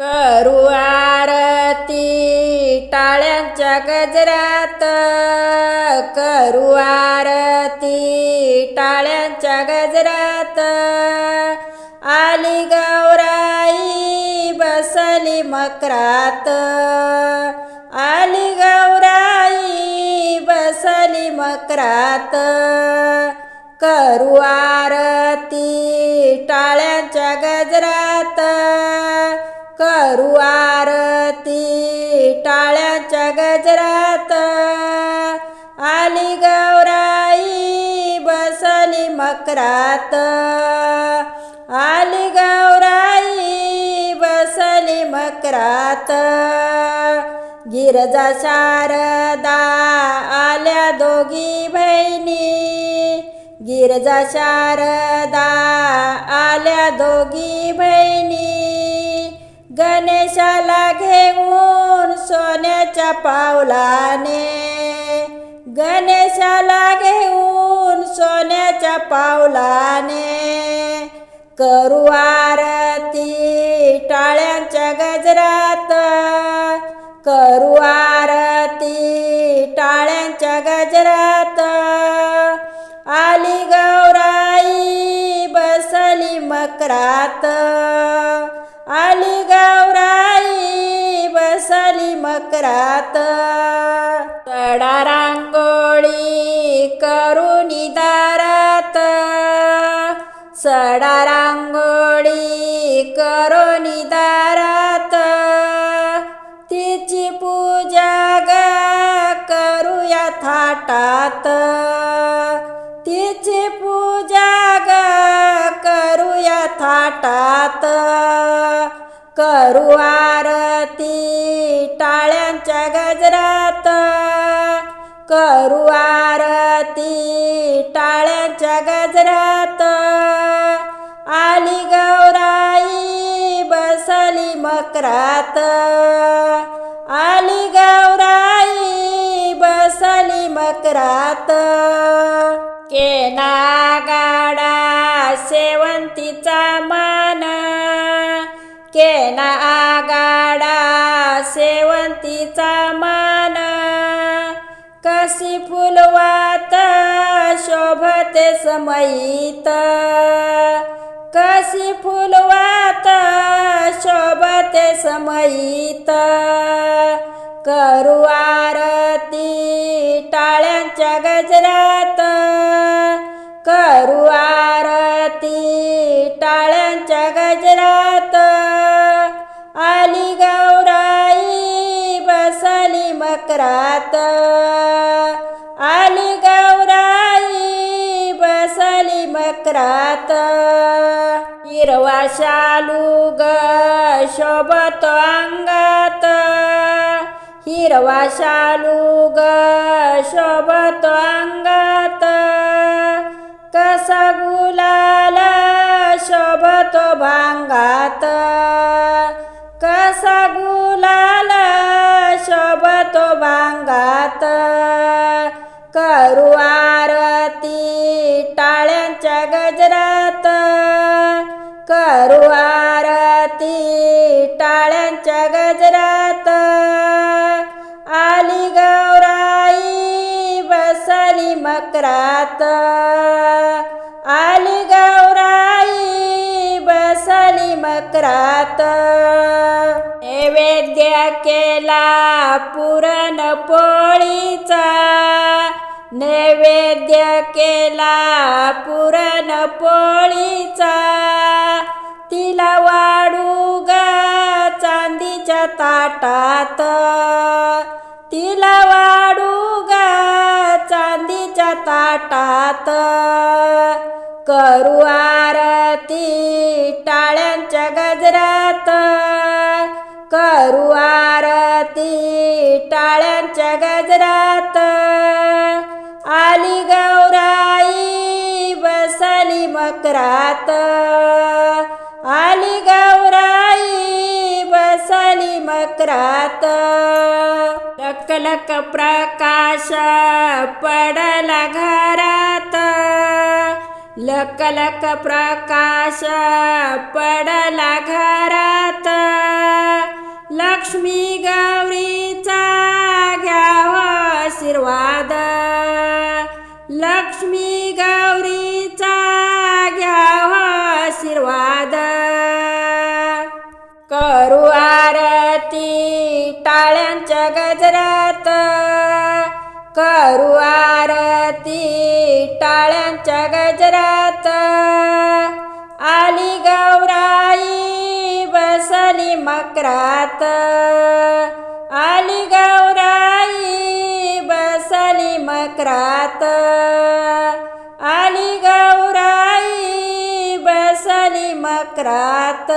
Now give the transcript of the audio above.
करू आरती टाळ्यांच्या गजरात. करू आरती टाळ्यांच्या गजरात. आली गौराई बसली मकरात. आली गौराई बसली मकरात. करू आरती टाळ्यांच्या गजरात. करू आरती टाळ्यांच्या गजरात. आली गौराई बसली मकरात. आली गौराई बसली मकरात. गिरजा शारदा आल्या दोघी बहिणी. गिरजा शारदा आल्या दोघी बहिणी. गणेशाला घेऊन सोन्याच्या पावलाने गणेशाला घेऊन सोन्याच्या पावलाने करू आरती टाळ्यांच्या गजरात करू आरती टाळ्यांच्या गजरात. आली गौराई बसली मकरात आली गावराई बसाली मकरात. तडा रांगोळी करुणी दारात. सडा रांगोळी करुणी दारात. तिची पूजा ग करूया थाटात. तिची पूजा ग करूया थाटात. करू आरती टाळ्यांच्या गजरात. करू आरती टाळ्यांच्या गजरात. आली गौराई बसली मकरात. आली गौराई बसली मकरात. केना गाडा ना आगाडा शेवंतीचा मान. कशी फुलवात शोभते समयीत कशी फुलवात शोभते समयीत करू बसली मकरात आली गौराई बसली मकरात। हिरवा शालू ग शोभत अंगात। हिरवा शालू ग शोभत अंगात। कसा गुलाल शोभतो भांगात। कसा गुलाल करू आरती टाळ्यांच्या गजरात. करू आरती टाळ्यांच्या गजरात. आली गौराई बसली मकरात. मकरात. नैवेद्य केला पुरण पोळीचा. नैवेद्य केला पुरण पोळीचा. तिला वाढू ग चांदीच्या ताटात. तिला वाढू ग चांदीच्या ताटात. करू आरती टाळ रात आली गौराई बसली मकरात. लक लक प्रकाश पडला घरात. लक लक प्रकाश पडला घरात. लक्ष्मी गौरीचा घ्यावा आशीर्वाद. लक्ष्मी करू आरती टाळ्यांच्या गजरात. करू आरती टाळ्यांच्या गजरात. आली गौराई बसली मकरात. आली गौराई बसली मकरात. आली गौराई बसली मकरात.